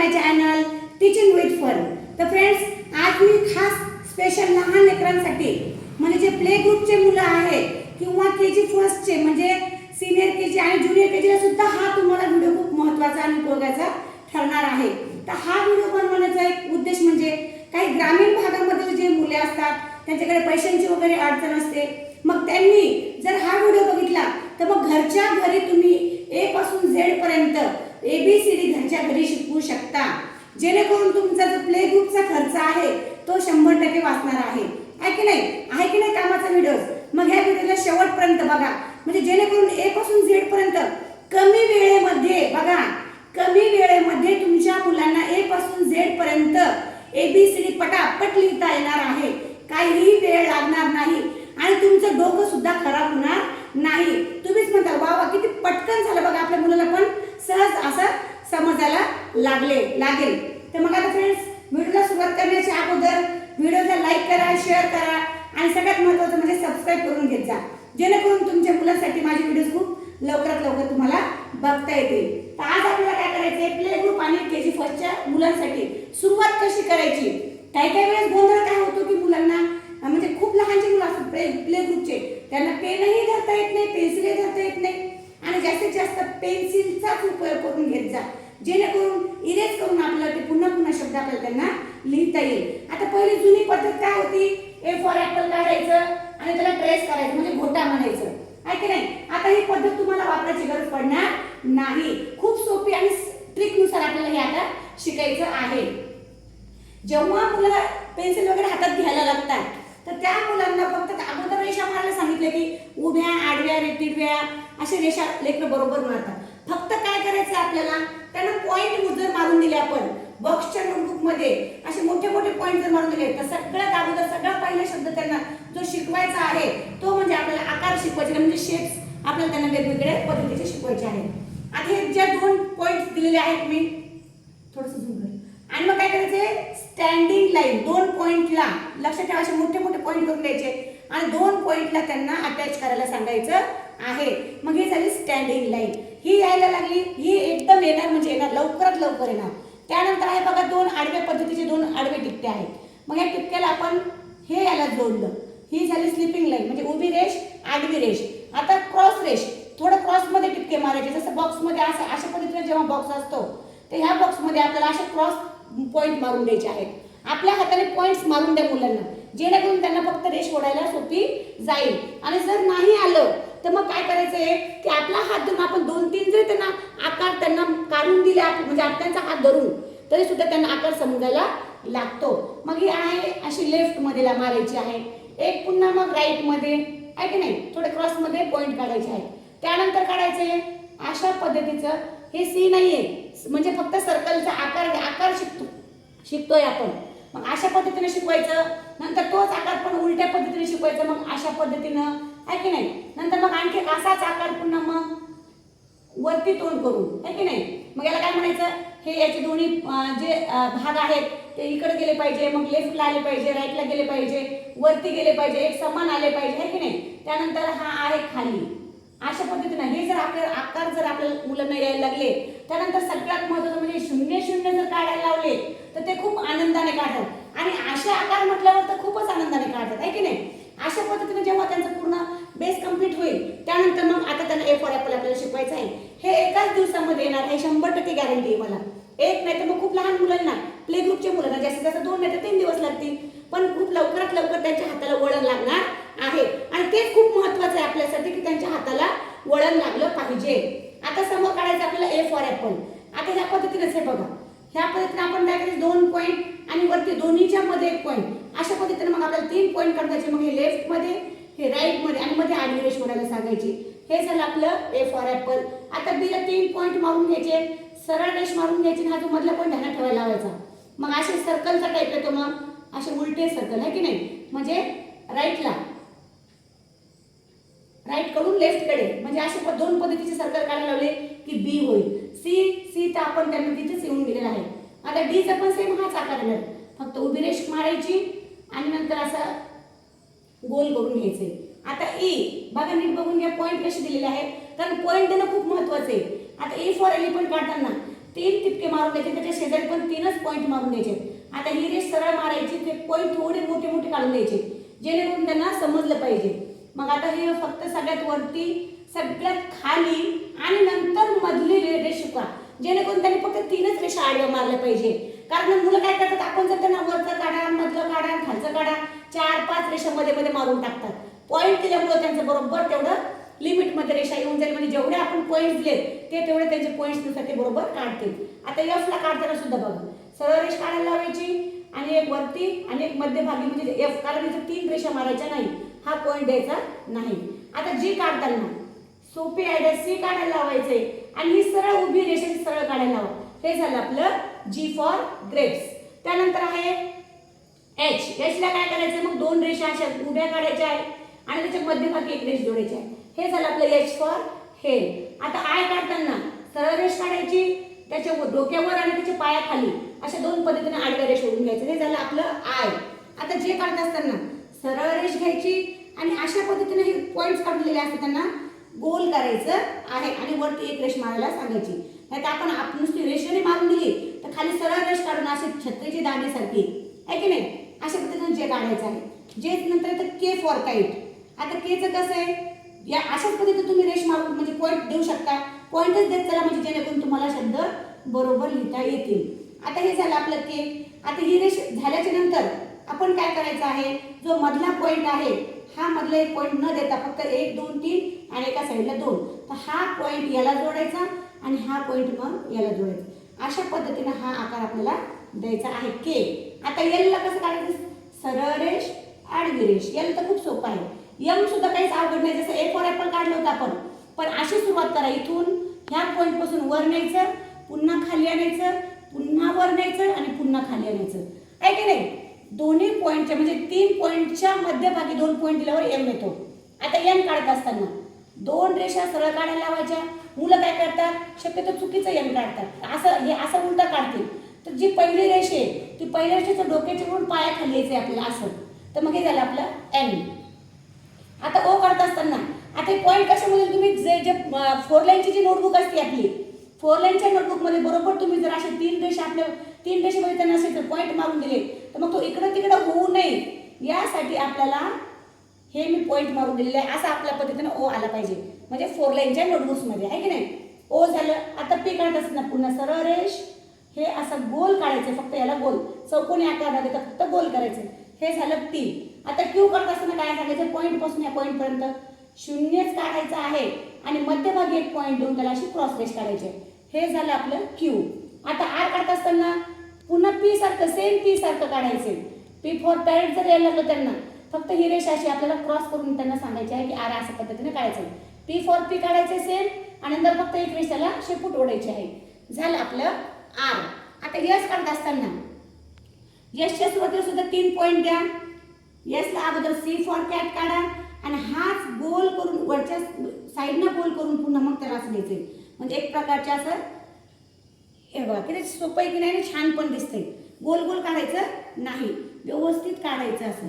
My channel teaching with fun तर friends आज मी खास स्पेशल लहान लेकरांसाठी म्हणजे जे प्ले ग्रुपचे मुलं आहेत किंवा के जी फर्स्टचे म्हणजे सिनियर के जी आणि ज्युनियर के जीला सुद्धा हा तुम्हाला व्हिडिओ खूप महत्त्वाचा आणि उपयोगाचा ठरणार आहे. तर हा व्हिडिओ बनवण्याचा एक उद्देश म्हणजे काही ग्रामीण भागामध्ये जे मुले असतात त्यांच्याकडे पैशांची वगैरे अडचण असते मग त्यांनी जर हा व्हिडिओ बघितला तर मग घरच्या घरी तुम्ही ए पासून Z A B C D A B C D घरच्या घरी शिकवू शकता. जेणेकरून तुमचा जो प्ले ग्रुपचा खर्च आहे तो शंभर टक्के वाचणार आहे. आहे की नाही? आहे की नाही कामाचा व्हिडिओ मग ह्या व्हिडिओला शेवटपर्यंत बघा. म्हणजे जेणेकरून ए पासून झेड पर्यंत कमी वेळेमध्ये बघा. कमी वेळेमध्ये तुमच्या मुलांना ए पासून झेड पर्यंत ए बी सी डी पटापट लिहिता येणार आहे. काहीही वेळ लागणार नाही. आणि तुमचं डोकं सुद्धा खराब होणार नाही. तुम्हीच म्हणता वा वा किती पटकन झालं बघा आपल्या मुलाला पण. सहज असं समजायला लागले लागेल. तर मग आता फ्रेंड्स व्हिडिओला सुरुवात करण्याच्या अगोदर व्हिडिओला लाईक करा शेअर करा आणि सगळ्यात महत्त्वाचं म्हणजे सबस्क्राईब करून घेत जा. जेणेकरून तुमच्या मुलांसाठी माझे व्हिडिओ खूप लवकरात लवकर तुम्हाला बघता येतील. तर आज आपल्याला काय करायचंय? प्ले ग्रुप आणि के जी फर्स्टच्या मुलांसाठी सुरुवात कशी करायची? काही काही वेळेस गोंधळ काय होतो की मुलांना म्हणजे खूप लहानचे मुलं असतात प्ले प्ले ग्रुपचे त्यांना पेन्सिलचाच उपयोग करून घेत जा. जेणेकरून इरेज करून आपल्याला ते पुन्हा पुन्हा शब्द आपल्याला त्यांना लिहिता येईल. आता पहिली जुनी पद्धत काय होती? ए फॉर ऍपल काढायचं आणि त्याला ट्रेस करायचं म्हणजे घोटा म्हणायचं. आहे की नाही? आता ही पद्धत तुम्हाला वापरायची गरज पडणार नाही. खूप सोपी आणि ट्रिकनुसार आपल्याला हे आता शिकायचं आहे. जेव्हा मुलं पेन्सिल वगैरे हातात घ्यायला लागतात तर त्या मुलांना फक्त अगोदर रेषा मारायला सांगितलं की उभ्या आडव्या रेटिडव्या अशा रेषा लेकरं बरोबर मारतात फक्त काय करायचं आपल्याला? त्यांना पॉईंट जर मारून दिले आपण. बॉक्सच्या नोटबुकमध्ये असे मोठे मोठे पॉईंट जर मारून दिले तर सगळ्यात अगोदर सगळा पहिला शब्द त्यांना जो शिकवायचा आहे तो म्हणजे आपल्याला आकार शिकवायचे म्हणजे शेप्स आपल्याला त्यांना वेगवेगळ्या पद्धतीचे शिकवायचे आहेत. आता हे ज्या दोन पॉईंट दिलेले आहेत मी थोडस आणि मग काय करायचंय? स्टँडिंग लाईन दोन पॉईंटला लक्षात ठेवा असे मोठे मोठे पॉईंट करून द्यायचे आणि दोन पॉईंटला त्यांना अटॅच करायला सांगायचं आहे. मग ही झाली स्टँडिंग लाईन ही यायला लागली ही एकदम येणार म्हणजे येणार लवकरात लवकर येणार. त्यानंतर आहे बघा दोन आडव्या पद्धतीचे दोन आडवे टिपके आहेत. मग या टिपक्याला आपण हे याला जोडलं. ही झाली स्लिपिंग लाईन म्हणजे उभी रेष आडवी रेष. आता क्रॉस रेष. थोडं क्रॉसमध्ये टिपके मारायचे. जसं बॉक्समध्ये असं अशा पद्धतीने जेव्हा बॉक्स असतो तर ह्या बॉक्समध्ये आपल्याला असे क्रॉस पॉईंट मारून द्यायचे आहेत. आपल्या हाताने पॉईंट्स मारून द्या मुलांना. जेणेकरून त्यांना फक्त रेष ओढायला सोपी जाईल. आणि जर नाही आलं तर मग काय करायचं आहे की आपला हात धरून आपण दोन तीन जरी त्यांना आकार त्यांना काढून दिले म्हणजे त्यांचा हात धरून तरी सुद्धा त्यांना आकार समजायला लागतो. मग ही आहे अशी लेफ्टमध्ये ला मारायची आहे. एक पुन्हा मग राईटमध्ये आहे की नाही? थोडे क्रॉसमध्ये पॉईंट काढायचे आहे त्यानंतर काढायचे अशा पद्धतीचं हे सी नाहीये. म्हणजे फक्त सर्कलचा आकार आकार शिकतो. शिकतोय आपण. मग अशा पद्धतीने शिकवायचं. नंतर तोच आकार पण उलट्या पद्धतीने शिकवायचं. मग अशा पद्धतीनं. आहे की नाही? नंतर मग आणखी असाच आकार पुन्हा मग वरती तोंड करून. आहे की नाही? मग याला काय म्हणायचं? हे याचे दोन्ही जे भाग आहेत ते इकडे गेले पाहिजे. मग लेफ्टला आले पाहिजे. राईटला गेले पाहिजे. वरती गेले पाहिजे. एक समान आले पाहिजे. आहे की नाही? त्यानंतर हा आहे खाली. अशा पद्धतीनं हे जर आपले आकार जर आपल्याला मुलांना यायला लागले त्यानंतर सगळ्यात महत्वाचं म्हणजे शून्य शून्य जर काढायला लावले तर ते खूप आनंदाने काढतात. आणि असे आकार म्हटल्यावर तर खूपच आनंदाने काढतात आहे की नाही? अशा पद्धतीने जेव्हा त्यांचं पूर्ण बेस कंप्लीट होईल त्यानंतर मग आता त्यांना ए फॉर ॲपल आपल्याला शिकवायचं आहे. हे एकाच दिवसामध्ये येणार हे शंभर टक्के गॅरंटी आहे मला. एक नाही तर मग खूप लहान मुलांना प्ले ग्रुपच्या मुलांना जास्तीत जास्त दोन नाही तर तीन दिवस लागतील. पण खूप लवकरात लवकर त्यांच्या हाताला वळण लागणार आहे. आणि तेच खूप महत्वाचं आपल्यासाठी की त्यांच्या हाताला वळण लागलं पाहिजे. आता समोर काढायचं आपल्याला ए फॉर ॲपल आता ह्या पद्धतीनेच हे बघा. ह्या पद्धतीने आपण काय करायचं? दोन पॉईंट आणि वरती दोन्हीच्या मध्ये एक पॉईंट अशा पद्धतीने मग आपल्याला तीन पॉईंट काढायचे. मग हे लेफ्टमध्ये हे राईटमध्ये आणि मध्ये आडवी रेष म्हणायला सांगायची. हे झालं आपलं ए फॉर ॲपल आता बीला तीन पॉईंट मारून घ्यायचे. सरळ रेष मारून घ्यायची हा जो मधला पॉईंट ध्यानात ठेवायला लावायचा. मग असे सर्कलचा टाईप येतो मग. असे उलटे सर्कल आहे की नाही? म्हणजे राईटला राईटकडून लेफ्टकडे. म्हणजे असे दोन पद्धतीचे सर्कल काढायला लावले की बी होईल. सी सी तर आपण त्यांना तिथेच येऊन गेलेलं आहे. आता डीचा पण सेम हाच आकार येणार फक्त उभी रेष मारायची आणि नंतर असा गोल करून घ्यायचे. आता ए बघा नीट बघून घ्या पॉईंट कसे दिलेले आहेत. कारण पॉईंट देणं खूप महत्वाचं आहे. आता ए फॉर एलिफंट काढताना तीन टिपके मारून मारून द्यायचे त्याच्या शेजारी पण तीनच पॉईंट मारून द्यायचे आता ही रेष सरळ मारायची ते पॉईंट थोडे मोठे मोठे काढून द्यायचे. जेणेकरून त्यांना समजलं पाहिजे. मग आता हे फक्त सगळ्यात वरती सगळ्यात खाली आणि नंतर मधली रे- जेणेकरून त्यांनी फक्त तीनच रेषा आडव्या मारल्या पाहिजे. कारण मुलं काय करतात आपण जर त्यांना वरचं काढा मधलं काढा खालचं काढा चार पाच रेषा मध्ये मध्ये मारून टाकतात. पॉईंट दिल्यामुळे त्यांचं बरोबर तेवढं लिमिटमध्ये रेषा येऊन जाईल. म्हणजे जेवढे आपण पॉईंट दिले ते तेवढे त्यांचे पॉईंट्सनुसार ते बरोबर काढतील. आता एफला काढताना सुद्धा बघा. सरळ रेष काढायला लावायची आणि एक वरती आणि एक मध्यभागी म्हणजे एफ कारण तीन रेषा मारायच्या नाही. हा पॉईंट द्यायचा नाही. आता जी काढताना सोपी आयडिया सी काढायला लावायचे आणि ही सरळ उभी रेषेची सरळ काढायला लावा. हे झालं आपलं जी फॉर ग्रेप्स त्यानंतर आहे एच एचला काय करायचं मग दोन रेषा अशा उभ्या काढायच्या आहे आणि त्याच्या मध्यभागी एक रेष जोडायची आहे. हे झालं आपलं एच फॉर हेड आता आय काढताना सरळ रेष काढायची त्याच्या डोक्यावर आणि त्याच्या पायाखाली अशा दोन पद्धतीने आडव्या रेष ओढून घ्यायचं. हे झालं आपलं आय आता जे काढत असताना सरळ रेष घ्यायची आणि अशा पद्धतीने हे पॉईंट्स काढलेले असतात त्यांना. गोल करायचं आहे आणि वरती एक रेष मारायला सांगायची. नाही तर आपण आप नुसती रेषेने मारून दिली तर खाली सरळ रेष काढून अशी छत्रीची दांडीसारखी आहे की नाही? अशा पद्धतीने जे काढायचं आहे. जे नंतर येतं के फॉर काईट आता केचं कसं आहे? या अशाच पद्धतीने तुम्ही रेष मारून म्हणजे पॉईंट देऊ शकता. पॉईंटच देत चला म्हणजे जेणेकरून तुम्हाला शब्द बरोबर लिहिता येतील. आता हे झालं आपलं के आता ही रेष झाल्याच्यानंतर आपण काय करायचं आहे? जो मधला पॉईंट आहे हा मधला एक पॉईंट न देता फक्त एक दोन तीन आणि एका साईडला दोन. तर हा पॉईंट याला जोडायचा आणि हा पॉईंट मग याला जोडायचा. अशा पद्धतीनं हा आकार आपल्याला द्यायचा आहे. के आता एलला कसं काढायचं? सरळ रेष आडवी रेष. एल तर खूप सोपं आहे. यम सुद्धा काहीच अवघड नाही. जसं ए फॉर ॲपल काढलं होतं आपण. पण अशी सुरुवात करा इथून. ह्या पॉईंटपासून वर न्यायचं पुन्हा खाली आणायचं पुन्हा वर न्यायचं आणि पुन्हा खाली आणायचं. आहे की नाही? दोन्ही पॉईंटच्या म्हणजे तीन पॉईंटच्या मध्यभागी दोन पॉईंट दिल्यावर एम येतो. आता एम काढत असताना दोन रेषा सरळ काढायला लावायच्या. मुलं काय करतात? शक्यतो चुकीचं एम काढतात. असं हे असं उलटा काढतील. तर जी पहिली रेषे आहे ती पहिल्या रेषेचं डोक्याच्या वरून पाया यायचं आहे आपल्याला असं. तर मग हे झालं आपलं एम आता ओ काढत असताना आता पॉईंट कशामध्ये तुम्ही जे जे फोर लाईनची जी नोटबुक असते आपली फोर लाईनच्या नोटबुकमध्ये बरोबर तुम्ही जर असे तीन रेषा आपल्या तीन रेषेमध्ये त्यांना असे पॉईंट मारून दिले. तर मग तो इकडं तिकडं होऊ नये. यासाठी आपल्याला हे मी पॉईंट मारून दिलेले आहे. असं आपल्या पद्धतीनं ओ आला पाहिजे. म्हणजे फोर लाईनच्या नोटबुक्समध्ये आहे की नाही? ओ झालं आता पी काढत असताना पुन्हा सरळ रेष. हे असं गोल काढायचं फक्त याला गोल. चौकोनी आकार न देता फक्त गोल करायचं. हे झालं टी आता क्यू करत असताना काय सांगायचं? पॉईंटपासून या पॉईंटपर्यंत शून्यच काढायचं आहे. आणि मध्यभागी एक पॉईंट देऊन त्याला अशी क्रॉस रेष काढायची आहे. हे झालं आपलं क्यू आता आर काढत असताना पुन्हा पी सारखं सेम पी सारखं काढायचे. पी फॉर पॅरेट जर यायला लागलं त्यांना फक्त ही रेषा अशी आपल्याला क्रॉस करून त्यांना सांगायची आहे की आर अशा पद्धतीने काढायचं पी फॉर पी काढायचे सेम आणि नंतर फक्त एक रेषाला शेपूट ओढायची आहे. झालं आपलं आर. आता यश काढत असताना यशच्या सुरुवातीला सुद्धा तीन पॉईंट द्या. यसला अगोदर सी फॉर कॅट काढा आणि हाच गोल करून वरच्या साईडनं गोल करून पुन्हा मग त्याला असं द्यायचं म्हणजे एक प्रकारचे असं हे बघा किती सोपं आहे की नाही छान पण दिसतंय. गोल गोल काढायचं नाही व्यवस्थित काढायचं असं.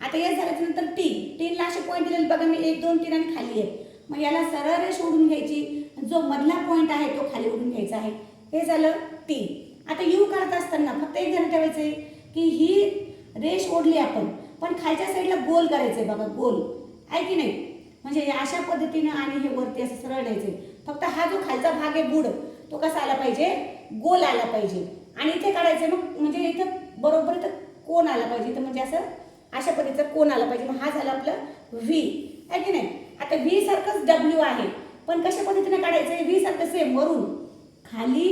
आता हे झाल्याच्यानंतर टी टीनला असे पॉईंट दिलेले बघा मी एक दोन तीन आणि खाली आहे. मग याला सरळ रेष ओढून घ्यायची. जो मधला पॉईंट आहे तो खाली ओढून घ्यायचा आहे. हे झालं टी. आता यू काढत असताना फक्त एक जण ठेवायचं आहे की ही रेष ओढली आपण. पण खालच्या साईडला गोल करायचं आहे बघा गोल. आहे की नाही? म्हणजे अशा पद्धतीनं आणि हे वरती असं सरळ द्यायचं फक्त हा जो खालचा भाग आहे बुड तो कसा आला पाहिजे? गोल आला पाहिजे. आणि इथे काढायचं मग म्हणजे इथं बरोबर इथं कोण आला पाहिजे? इथं म्हणजे असं अशा पद्धतीचा कोण आला पाहिजे? मग हा झाला आपलं व्ही आहे की नाही? आता व्ही सारखंच डब्ल्यू आहे. पण कशा पद्धतीने काढायचं? आहे व्ही सारखं सेम वरून. खाली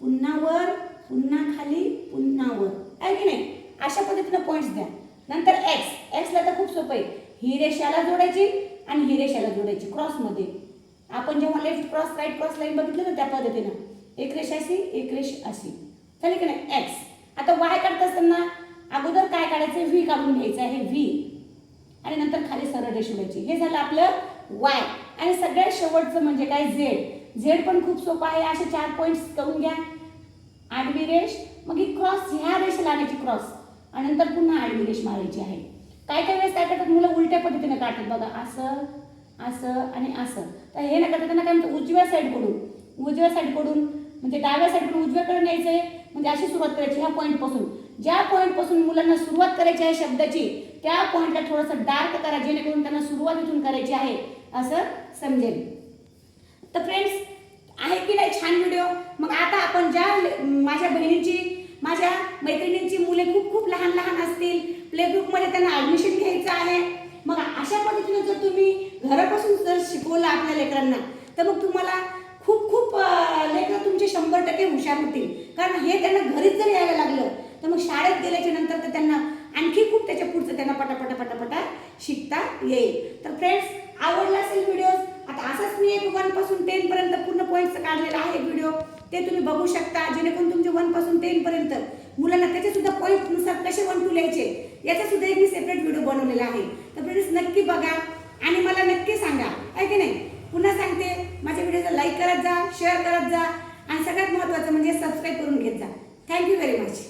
पुन्हा वर पुन्हा खाली पुन्हा वर. आहे की नाही? अशा पद्धतीनं पॉईंट्स द्या. नंतर एक्स एक्सला तर खूप सोपं आहे. ही रेषाला जोडायची आणि ही रेषाला जोडायची. क्रॉसमध्ये आपण जेव्हा left cross right cross line बघितलं ना त्या पद्धतीनं एक रेष अशी एक रेष अशी. झाली की नाही? एक्स आता वाय काढत असताना अगोदर काय काढायचं? व्ही काढून घ्यायचं आहे व्ही आणि नंतर खाली सरळ रेष उडायची हे झालं आपलं वाय आणि सगळ्यात शेवटचं म्हणजे काय? झेड झेड पण खूप सोपं आहे. असे चार पॉईंट्स करून घ्या. आडवी रेष. मग ही क्रॉस ह्या रेषेला आणायची क्रॉस आणि नंतर पुन्हा आडवी रेष मारायची आहे. काय काय वेळेस काय करतात मुलं? उलट्या पद्धतीने काढतात बघा. असं असं आणि असं. तर हे न करता त्यांना काय म्हणतो उजव्या साईडकडून उजव्या साईडकडून म्हणजे डाव्या साईडकडून उजव्याकडे न्यायचं आहे म्हणजे अशी सुरुवात करायची ह्या पॉईंटपासून ज्या पॉईंटपासून मुलांना सुरुवात करायची आहे शब्दाची त्या पॉईंटला थोडंसं डार्क करा जेणेकरून त्यांना सुरुवात इथून करायची आहे असं समजेल. तर फ्रेंड्स आहे की नाही छान व्हिडिओ मग आता आपण ज्या माझ्या बहिणींची माझ्या मैत्रिणींची मुले खूप खूप लहान लहान असतील प्ले ग्रुपमध्ये त्यांना ॲडमिशन घ्यायचं आहे. मग अशा पद्धतीनं जर तुम्ही घरापासून जर शिकवलं आपल्या लेकरांना तर मग तुम्हाला खूप खूप लेकरं तुमचे शंभर टक्के हुशार होतील. कारण हे त्यांना घरीच जर यायला लागलं तर मग शाळेत गेल्याच्यानंतर तर त्यांना आणखी खूप त्याच्या पुढचं त्यांना पटापटा पटापटा शिकता येईल. तर फ्रेंड्स आवडला असेल व्हिडिओ आता असंच मी एक वनपासून पूर्ण पॉईंटचं काढलेला आहे व्हिडिओ ते तुम्ही बघू शकता जेणेकरून तुमचे वनपासून मुलांना त्याचे सुद्धा पॉईंटनुसार कसे वन टू लिहायचे याचा सुद्धा एक मी सेपरेट व्हिडिओ बनवलेला आहे. तर फ्रेंड्स नक्की बघा आणि मला नक्की सांगा आहे की नाही? पुन्हा सांगते माझ्या व्हिडिओचा लाईक करत जा शेअर करत जा आणि सगळ्यात महत्त्वाचं म्हणजे सबस्क्राईब करून घेत जा. Thank you very much